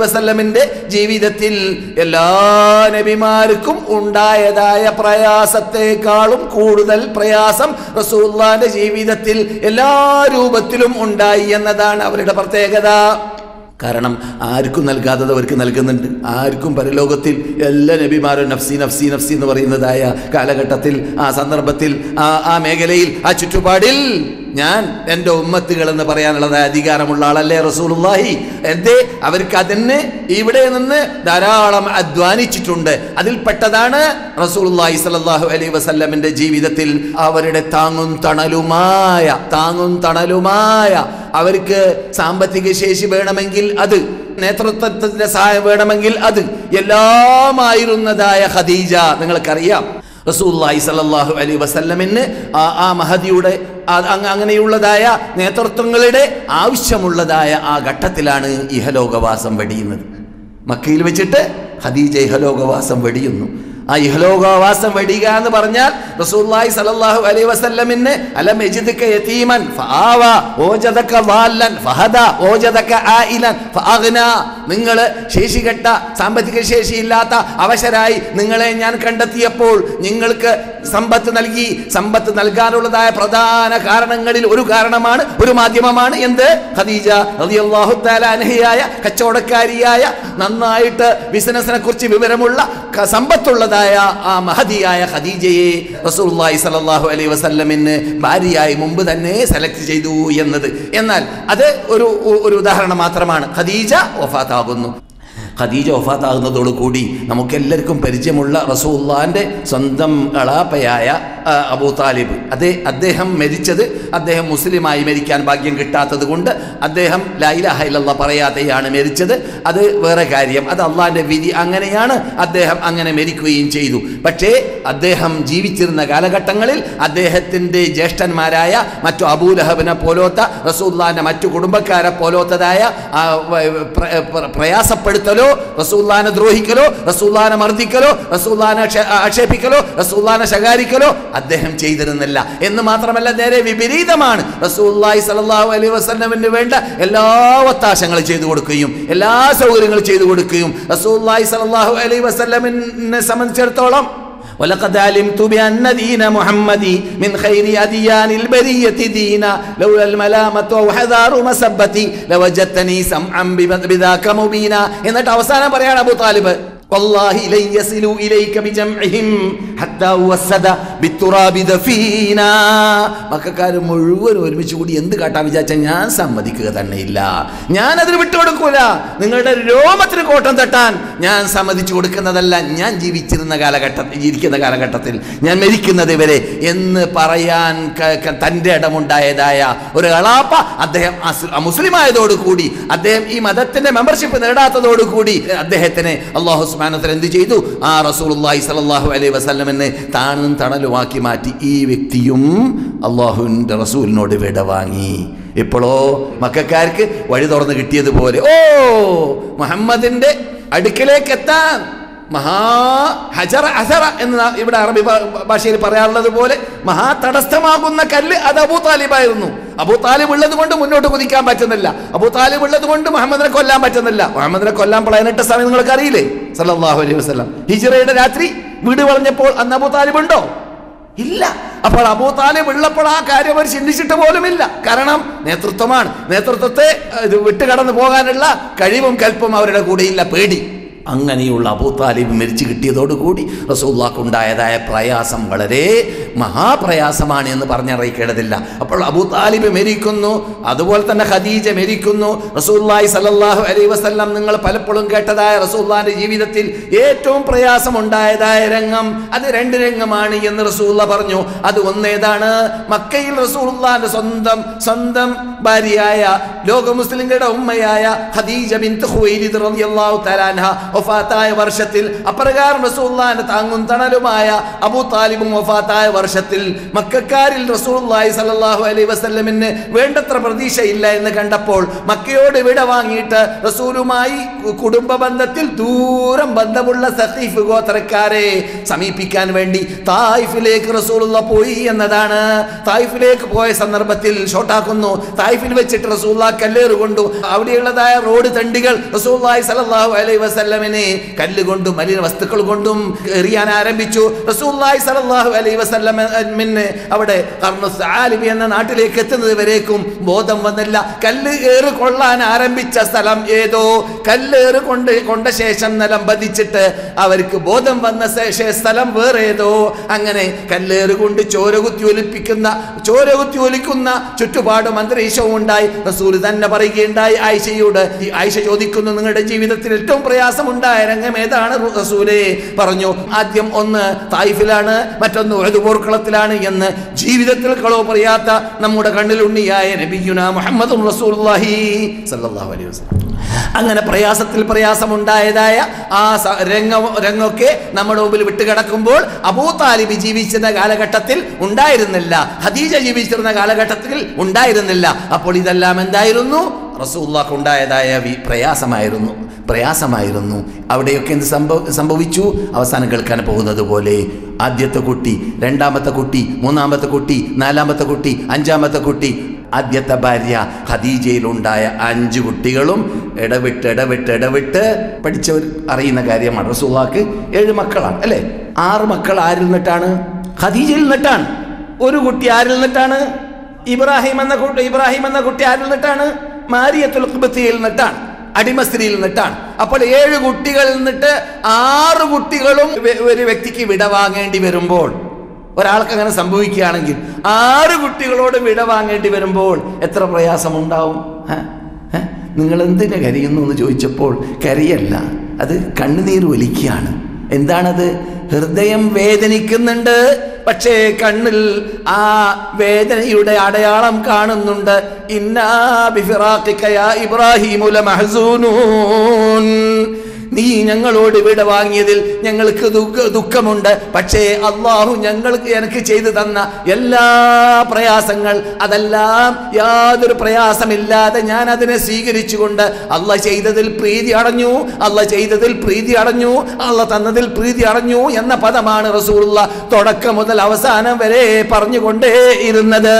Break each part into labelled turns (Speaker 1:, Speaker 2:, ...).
Speaker 1: വസല്ലമിന്റെ ജീവിതത്തിൽ എല്ലാ നബിമാർക്കും ഉണ്ടായതായ പ്രയാസത്തെക്കാളും കൂടുതൽ പ്രയാസം റസൂല്ലാന്റെ ജീവിതത്തിൽ എല്ലാ രൂപത്തിലും ഉണ്ടായി എന്നതാണ് അവരുടെ പ്രത്യേകത. കാരണം ആർക്കും നൽകാത്തത് അവർക്ക് നൽകുന്നുണ്ട്. ആർക്കും പരലോകത്തിൽ എല്ലാ നബിമാരും നഫ്സി നഫ്സി നഫ്സി എന്ന് പറയുന്നതായ കാലഘട്ടത്തിൽ ആ സന്ദർഭത്തിൽ ആ ആ മേഖലയിൽ ആ ചുറ്റുപാടിൽ ഞാൻ എന്റെ ഉമ്മത്തുകൾ എന്ന് പറയാനുള്ളത് അധികാരമുള്ള ആളല്ലേ റസൂലുള്ളാഹി. എന്തേ? അവർക്ക് അതിന് ഇവിടെ നിന്ന് ധാരാളം അധ്വാനിച്ചിട്ടുണ്ട്. അതിൽപ്പെട്ടതാണ് റസൂലുള്ളാഹി സ്വല്ലല്ലാഹു അലൈഹി വസല്ലമിന്റെ ജീവിതത്തിൽ അവരുടെ താങ്ങും തണലുമായ താങ്ങും തണലുമായ അവർക്ക് സാമ്പത്തിക ശേഷി വേണമെങ്കിൽ അത് നേതൃത്വത്തിന്റെ സഹായം വേണമെങ്കിൽ അത്. എല്ലാമായിരുന്നതായ ഖദീജ നിങ്ങൾക്കറിയാം. റസൂല്ലായി സല്ലല്ലാഹു അലൈഹി വസല്ലമിന് ആ മഹദിയുടെ അങ്ങനെയുള്ളതായ നേതൃത്വങ്ങളുടെ ആവശ്യമുള്ളതായ ആ ഘട്ടത്തിലാണ് ഇഹലോകവാസം വെടിയുന്നത്. മക്കയിൽ വെച്ചിട്ട് ഹദീജ ഇഹലോകവാസം വെടിയുന്നു. ആ ഇഹ്ലോകവാസം വെടിയുക എന്ന് പറഞ്ഞാൽ റസൂലുള്ളാഹി സ്വല്ലല്ലാഹു അലൈഹി വസല്ലമിന് അലം യജിദക യതീമൻ ഫആവ ഓജദക്ക ളാല്ലൻ ഫഹദ ഓജദക്ക ആയിലൻ ഫഅഗ്ന. നിങ്ങൾ ശേഷികെട്ട സാമ്പത്തിക ശേഷിയില്ലാത്ത അവശരായി നിങ്ങളെ ഞാൻ കണ്ടെത്തിയപ്പോൾ നിങ്ങൾക്ക് സമ്പത്ത് നൽകി. സമ്പത്ത് നൽകാനുള്ളതായ പ്രധാന കാരണങ്ങളിൽ ഒരു കാരണമാണ് ഒരു മാധ്യമമാണ് എന്ത്? ഖദീജ റളിയല്ലാഹു തആല അൻഹയായ കച്ചവടക്കാരിയായ നന്നായിട്ട് ബിസിനസിനെ കുറിച്ച് വിവരമുള്ള ക- സമ്പത്തുള്ളതായ ആ മഹതിയായ ഖദീജയെ റസൂലുള്ളാഹി സ്വല്ലല്ലാഹു അലൈഹി വസല്ലമിന് ഭാര്യയായി മുമ്പ് തന്നെ സെലക്ട് ചെയ്തു എന്നത്. എന്നാൽ അത് ഒരു ഒരു ഉദാഹരണം മാത്രമാണ്. ഖദീജ വഫാത്താകുന്നു. ഖദീജ വഫാത്താകുന്നതോടുകൂടി നമുക്കെല്ലാവർക്കും പരിചയമുള്ള റസൂള്ളാന്റെ സ്വന്തം അളാപ്പയായ ആ, അബൂ താലിബ്. അതേ അദ്ദേഹം മരിച്ചത് അദ്ദേഹം മുസ്ലിമായി മരിക്കാൻ ഭാഗ്യം കിട്ടാത്തത് കൊണ്ട് അദ്ദേഹം ലൈലാഹ പറയാതെയാണ് മരിച്ചത്. അത് വേറെ കാര്യം. അത് അള്ളാഹിന്റെ വിധി അങ്ങനെയാണ് അദ്ദേഹം അങ്ങനെ മരിക്കുകയും ചെയ്തു. പക്ഷേ അദ്ദേഹം ജീവിച്ചിരുന്ന കാലഘട്ടങ്ങളിൽ അദ്ദേഹത്തിന്റെ ജ്യേഷ്ഠന്മാരായ മറ്റു അബൂലഹബിനെ പോലോത്ത റസൂല്ലാന്റെ മറ്റു കുടുംബക്കാരെ പോലോത്തതായ പ്രയാസപ്പെടുത്തലോ റസൂല്ലാനെ ദ്രോഹിക്കലോ റസൂല്ലാനെ മർദ്ദിക്കലോ റസൂല്ലാനെ ക്ഷ- ആക്ഷേപിക്കലോ റസൂല്ലാനെ ശകാരിക്കലോ അദ്ദേഹം ചെയ്തിരുന്നില്ല എന്ന് മാത്രമല്ല നേരെ വിപരീതമാണ് റസൂല്ലായി സല്ലല്ലാഹു അലൈഹി വസല്ലമിന് വേണ്ട എല്ലാ ഒത്താശങ്ങളും ചെയ്തു കൊടുക്കുകയും എല്ലാ സൗകര്യങ്ങളും ചെയ്തു കൊടുക്കുകയും റസൂല്ലായി സല്ലല്ലാഹു അലൈഹി വസല്ലമിനെ സംബന്ധിച്ചിടത്തോളം ولقد علمت بأن دين محمد من خير أديان البرية دينا لولا الملامة أو حذار مسبتي لوجدتني سمعا بذ- بذاك مبينا എന്നിട്ട് അവസാനം പറയാണ് അബൂ താലിബ് والله لن يصلوا إليك بجمعهم حتى وسد بالتراب دفينا മക്കാർ മുഴുവൻ ഒരുമിച്ച് കൂടി എന്ത് കാട്ടാൻ വിചാരിച്ചാൽ ഞാൻ സമ്മതിക്കുക തന്നെയില്ല ഞാൻ അതിന് വിട്ടുകൊടുക്കൂല നിങ്ങളുടെ രോമത്തിന് കോട്ടം തട്ടാൻ ഞാൻ സമ്മതിച്ചു കൊടുക്കുന്നതല്ല ഞാൻ ജീവിച്ചിരുന്ന കാലഘട്ടത്തിൽ ജീവിക്കുന്ന കാലഘട്ടത്തിൽ ഞാൻ മരിക്കുന്നത് വരെ എന്ന് പറയാൻ ക- ക- തൻ്റെ ഇടമുണ്ടായതായ ഒരു അളാപ്പ അദ്ദേഹം അസ്- മുസ്ലിം ആയതോടുകൂടി അദ്ദേഹം ഈ മതത്തിന്റെ മെമ്പർഷിപ്പ് നേടാത്തതോടുകൂടി അദ്ദേഹത്തിന് അള്ളാഹു സുബ്ഹാനഹു എന്ത് ചെയ്തു? ആ റസൂലുള്ളാഹി സ്വല്ലല്ലാഹു അലൈഹി വസല്ലമിനെ താണും തണലുമാക്കി മാറ്റി ഈ വ്യക്തിയും അള്ളാഹുവിന്റെ റസൂലിനോട് വിട വാങ്ങി. ഇപ്പോഴോ മക്കാർക്ക് വഴി തുറന്ന് കിട്ടിയതുപോലെ ഓ മുഹമ്മദിന്റെ അടുക്കലേക്ക് എത്താൻ മഹാ ഹജറ അസറ എന്ന് ഇവിടെ അറബി ഭാഷയിൽ പറയാറുള്ളത് പോലെ മഹാ തടസ്ഥമാകുന്ന കല്ല് അത് അബൂ താലിബായിരുന്നു. അബൂ താലിബ് ഉള്ളത് കൊണ്ട് മുന്നോട്ട് കുതിക്കാൻ പറ്റുന്നില്ല. അബൂ താലിബ് ഉള്ളത് കൊണ്ട് മുഹമ്മദിനെ കൊല്ലാൻ പറ്റുന്നില്ല. മുഹമ്മദിനെ കൊല്ലാൻ പതിനെട്ട് സമയം നിങ്ങൾക്ക് അറിയില്ലേ? സല്ലല്ലാഹു അലൈഹി വസല്ലം. ഹിജ്റയുടെ രാത്രി വീട് വളഞ്ഞപ്പോൾ അന്ന് അബൂ താലിബ് ഉണ്ടോ? ഇല്ല. അപ്പോൾ അബൂ താലിബ് ഉള്ളപ്പോൾ ആ കാര്യം അവർ ചിന്തിച്ചിട്ട് പോലുമില്ല. കാരണം നേതൃത്വമാണ്. നേതൃത്വത്തെ വിട്ടുകടന്നു പോകാനുള്ള കഴിവും കൽപ്പും അവരുടെ കൂടെയില്ല. പേടി. അങ്ങനെയുള്ള അബൂ താലിബ് മരിച്ചു കിട്ടിയതോടുകൂടി റസൂല്ലാക്ക് ഉണ്ടായതായ പ്രയാസം വളരെ മഹാപ്രയാസമാണ് എന്ന് പറഞ്ഞറിയിക്കേണ്ടതില്ല. അപ്പോൾ അബൂ താലിബ് മരിക്കുന്നു അതുപോലെ തന്നെ ഖദീജ മരിക്കുന്നു. റസൂല്ലായി സലല്ലാഹു അലൈ വസല്ലം നിങ്ങൾ പലപ്പോഴും കേട്ടതായ റസൂല്ലാന്റെ ജീവിതത്തിൽ ഏറ്റവും പ്രയാസം ഉണ്ടായതായ രംഗം അത് രണ്ട് രംഗമാണ് എന്ന് റസൂല്ല പറഞ്ഞു. അത് ഒന്നേതാണ് മക്കയിൽ റസൂള്ളാന്റെ സ്വന്തം സ്വന്തം ഭാര്യയായ ലോക മുസ്ലിങ്ങളുടെ ഉമ്മയായ ഖദീജ ബിൻ ഖുവൈലിദ് റളിയല്ലാഹു തആല വഫാത്തായ വർഷത്തിൽ അപ്രകാരം റസൂള്ളാന്റെ താങ്ങും തണലുമായ അബൂ താലിബും വഫാത്തായ വർഷത്തിൽ മക്കാരിൽ റസൂള്ളി സല്ലല്ലാഹു അലൈ വസ്ലമിന് വേണ്ടത്ര പ്രതീക്ഷയില്ല എന്ന് കണ്ടപ്പോൾ മക്കയോട് വിട വാങ്ങിയിട്ട് റസൂലുമായി കുടുംബ ബന്ധത്തിൽ ദൂരം ബന്ധമുള്ള സഖീഫ് ഗോത്രക്കാരെ സമീപിക്കാൻ വേണ്ടി തായിഫിലേക്ക് റസൂലുള്ള പോയി എന്നതാണ്. തായിഫിലേക്ക് പോയ സന്ദർഭത്തിൽ ഷോട്ടാക്കുന്നു. തായിഫിൽ വെച്ചിട്ട് റസൂള്ള കല്ലേറ് കൊണ്ടു. അവിടെയുള്ളതായ റോഡ് തണ്ടികൾ റസൂള്ളി സല്ലല്ലാഹു അലൈ വസല്ലമിനെ കല്ല് കൊണ്ടും മലിന വസ്തുക്കൾ കൊണ്ടും എറിയാൻ ആരംഭിച്ചു. റസൂല്ലായി സലാഹു അലൈ വസല്ലമിന് അവിടെ ആലിബി എന്ന നാട്ടിലേക്ക് എത്തുന്നത് വരേക്കും ബോധം വന്നില്ല. കല്ല് ഏറ് കൊള്ളാൻ ആരംഭിച്ച സ്ഥലം ഏതോ? കല്ലേറ് കൊണ്ട് കൊണ്ട ശേഷം നിലം പതിച്ചിട്ട് അവർക്ക് ബോധം വന്ന സ്ഥലം വേറെ ഏതോ? അങ്ങനെ കല്ലേറ് കൊണ്ട് ചോര കുത്തി ഒലിപ്പിക്കുന്ന ചോര കുത്തി ഒലിക്കുന്ന ചുറ്റുപാടും അന്തരീക്ഷവും ഉണ്ടായി. റസൂൽ തന്നെ പറയുകയുണ്ടായി ആയിഷയോട് ആയിഷ ചോദിക്കുന്നു നിങ്ങളുടെ ജീവിതത്തിൽ ഏറ്റവും പ്രയാസമുണ്ടായ രംഗം ഏതാണ് റസൂലേ? പറഞ്ഞു ആദ്യം ഒന്ന് തായിഫിലാണ് മറ്റൊന്ന് ഒഴുതുപോർക്കളത്തിലാണ് എന്ന്. ജീവിതത്തിൽ കളോ പറയാത്ത നമ്മുടെ കണ്ണിലുണ്ണിയായ നബിയുന മുഹമ്മദ് അലൈഹി അങ്ങനെ പ്രയാസത്തിൽ പ്രയാസമുണ്ടായതായ ആ രംഗ രംഗം രംഗമൊക്കെ നമ്മുടെ മുമ്പിൽ വിട്ടുകിടക്കുമ്പോൾ അബൂ താലിബ് ജീവിച്ചിരുന്ന കാലഘട്ടത്തിൽ ഉണ്ടായിരുന്നില്ല. ഹദീജ ജീവിച്ചിരുന്ന കാലഘട്ടത്തിൽ ഉണ്ടായിരുന്നില്ല. അപ്പോൾ ഇതെല്ലാം എന്തായിരുന്നു? റസൂള്ളക്കുണ്ടായതായ വി- പ്രയാസമായിരുന്നു. പ്രയാസമായിരുന്നു. അവിടെയൊക്കെ എന്ത് സംഭവ സംഭവിച്ചു? അവസാനം കേൾക്കാൻ പോകുന്നത് പോലെ ആദ്യത്തെ കുട്ടി രണ്ടാമത്തെ കുട്ടി മൂന്നാമത്തെ കുട്ടി നാലാമത്തെ കുട്ടി അഞ്ചാമത്തെ കുട്ടി. ആദ്യത്തെ ഭാര്യ ഖദീജയിലുണ്ടായ അഞ്ച് കുട്ടികളും ഇടവിട്ട് ഇടവിട്ട് ഇടവിട്ട് പഠിച്ചവർ അറിയുന്ന കാര്യമാണ്. റസൂള്ളാക്ക് ഏഴ് മക്കളാണ് അല്ലേ? ആറ് മക്കൾ ആരിൽ നിന്നിട്ടാണ്? ഖദീജയിൽ നിന്നിട്ടാണ്. ഒരു കുട്ടി ആരിൽ നിന്നിട്ടാണ്? ഇബ്രാഹിം എന്ന കുട്ടി ഇബ്രാഹിം എന്ന കുട്ടി ആരിൽ നിന്നിട്ടാണ്? മാരിയത്തുൽ ഖുബത്തിയിൽ നിന്നിട്ടാണ്. അടിമസ്ത്രീയിൽ നിന്നിട്ടാണ്. അപ്പോൾ ഏഴ് കുട്ടികളിൽ നിന്നിട്ട് ആറ് കുട്ടികളും ഒരു വ്യക്തിക്ക് വിടവാങ്ങേണ്ടി വരുമ്പോൾ ഒരാൾക്ക് അങ്ങനെ സംഭവിക്കുകയാണെങ്കിൽ ആറ് കുട്ടികളോട് വിട വാങ്ങേണ്ടി വരുമ്പോൾ എത്ര പ്രയാസമുണ്ടാവും? നിങ്ങൾ എന്തിനു കരിയുന്നു എന്ന് ചോദിച്ചപ്പോൾ കരയല്ല. അത് കണ്ണുനീർ ഒലിക്കുകയാണ്. എന്താണത്? ഹൃദയം വേദനിക്കുന്നുണ്ട് പക്ഷേ കണ്ണിൽ ആ വേദനയുടെ അടയാളം കാണുന്നുണ്ട്. യാ മഹസൂനൂൻ. നീ ഞങ്ങളോട് വിട വാങ്ങിയതിൽ ഞങ്ങൾക്ക് ദുഃഖ ദുഃഖമുണ്ട്. പക്ഷേ അള്ളാഹു ഞങ്ങൾക്ക് എനിക്ക് ചെയ്തു തന്ന എല്ലാ പ്രയാസങ്ങൾ അതെല്ലാം യാതൊരു പ്രയാസമില്ലാതെ ഞാൻ അതിനെ സ്വീകരിച്ചുകൊണ്ട് അല്ല ചെയ്തതിൽ പ്രീതി അടഞ്ഞു അല്ല ചെയ്തതിൽ പ്രീതി അടഞ്ഞു അല്ല തന്നതിൽ പ്രീതി അടഞ്ഞു എന്ന പദമാണ് റസൂള്ള തുടക്കം മുതൽ അവസാനം വരെ പറഞ്ഞുകൊണ്ടേ ഇരുന്നത്.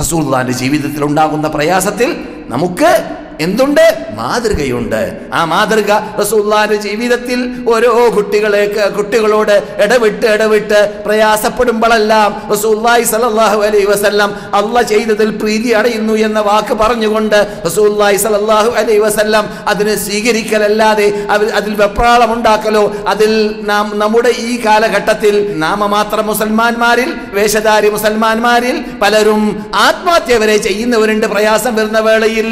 Speaker 1: റസൂള്ളാന്റെ ജീവിതത്തിൽ ഉണ്ടാകുന്ന പ്രയാസത്തിൽ നമുക്ക് എന്തുണ്ട്? മാതൃകയുണ്ട്. ആ മാതൃക റസൂല്ലാന്റെ ജീവിതത്തിൽ ഓരോ കുട്ടികളെ കുട്ടികളോട് ഇടവിട്ട് ഇടവിട്ട് പ്രയാസപ്പെടുമ്പോഴെല്ലാം റസൂല്ലായി സല്ലല്ലാഹു അലൈ വസല്ലം അല്ല ചെയ്തതിൽ പ്രീതി അടയുന്നു എന്ന വാക്ക് പറഞ്ഞുകൊണ്ട് റസൂല്ലായി സല്ലല്ലാഹു അലൈ വസല്ലം അതിനെ സ്വീകരിക്കലല്ലാതെ അതിൽ വെപ്രാളം ഉണ്ടാക്കലോ അതിൽ നാം നമ്മുടെ ഈ കാലഘട്ടത്തിൽ നാമമാത്ര മുസൽമാന്മാരിൽ വേഷധാരി മുസൽമാന്മാരിൽ പലരും ആത്മഹത്യ വരെ ചെയ്യുന്നവരുണ്ട് പ്രയാസം വരുന്ന വേളയിൽ.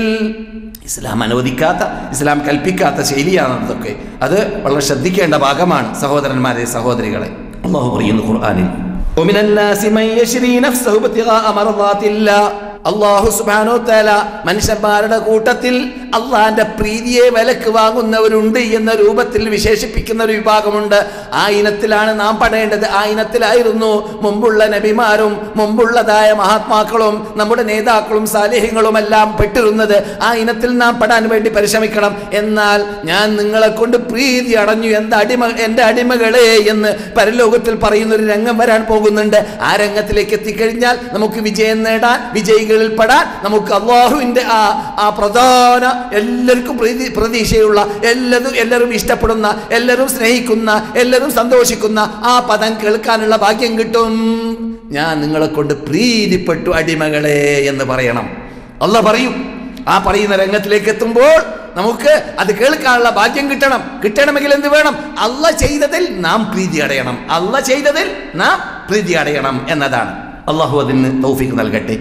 Speaker 1: ഇസ്ലാം അനുവദിക്കാത്ത ഇസ്ലാം കൽപ്പിക്കാത്ത ശൈലിയാണ് അതൊക്കെ അത് വളരെ ശ്രദ്ധിക്കേണ്ട ഭാഗമാണ് സഹോദരന്മാരെ സഹോദരികളെ. അള്ളാഹു പറയുന്നു ഖുർആാനിൽ ഒമിനന്നാസി മൻ യശ്രീ നഫ്സഹു ബത്തിഗാ അമർദാത്തില്ലാ അള്ളാഹു സുബാനോ തല മനുഷ്യന്മാരുടെ കൂട്ടത്തിൽ അള്ളാഹിന്റെ പ്രീതിയെ വിലക്ക് വാങ്ങുന്നവരുണ്ട് എന്ന രൂപത്തിൽ വിശേഷിപ്പിക്കുന്ന ഒരു വിഭാഗമുണ്ട്. ആ ഇനത്തിലാണ് നാം പടേണ്ടത്. ആ ഇനത്തിലായിരുന്നു മുമ്പുള്ള നബിമാരും മുമ്പുള്ളതായ മഹാത്മാക്കളും നമ്മുടെ നേതാക്കളും സാലേഹ്യങ്ങളും എല്ലാം പെട്ടിരുന്നത്. ആ ഇനത്തിൽ നാം പെടാൻ വേണ്ടി പരിശ്രമിക്കണം. എന്നാൽ ഞാൻ നിങ്ങളെ കൊണ്ട് പ്രീതി അടഞ്ഞു. എന്താ അടിമ എന്റെ അടിമകളെ എന്ന് പരലോകത്തിൽ പറയുന്ന ഒരു രംഗം വരാൻ പോകുന്നുണ്ട്. ആ രംഗത്തിലേക്ക് എത്തിക്കഴിഞ്ഞാൽ നമുക്ക് വിജയം നേടാൻ പെടാൻ നമുക്ക് അള്ളാഹുവിന്റെ ആ ആ പ്രധാന എല്ലാവർക്കും പ്രതി പ്രതീക്ഷയുള്ള എല്ലാതും എല്ലാവരും ഇഷ്ടപ്പെടുന്ന എല്ലാവരും സ്നേഹിക്കുന്ന എല്ലാവരും സന്തോഷിക്കുന്ന ആ പദം കേൾക്കാനുള്ള ഭാഗ്യം കിട്ടും. ഞാൻ നിങ്ങളെ കൊണ്ട് പ്രീതിപ്പെട്ടു അടിമകളെ എന്ന് പറയണം. അല്ല പറയും. ആ പറയുന്ന രംഗത്തിലേക്ക് എത്തുമ്പോൾ നമുക്ക് അത് കേൾക്കാനുള്ള ഭാഗ്യം കിട്ടണം. കിട്ടണമെങ്കിൽ എന്ത് വേണം? അല്ല ചെയ്തതിൽ നാം പ്രീതി അടയണം. അല്ല ചെയ്തതിൽ നാം പ്രീതി അടയണം എന്നതാണ്. അള്ളാഹു അതിന് തൗഫീഖ് നൽകട്ടെ.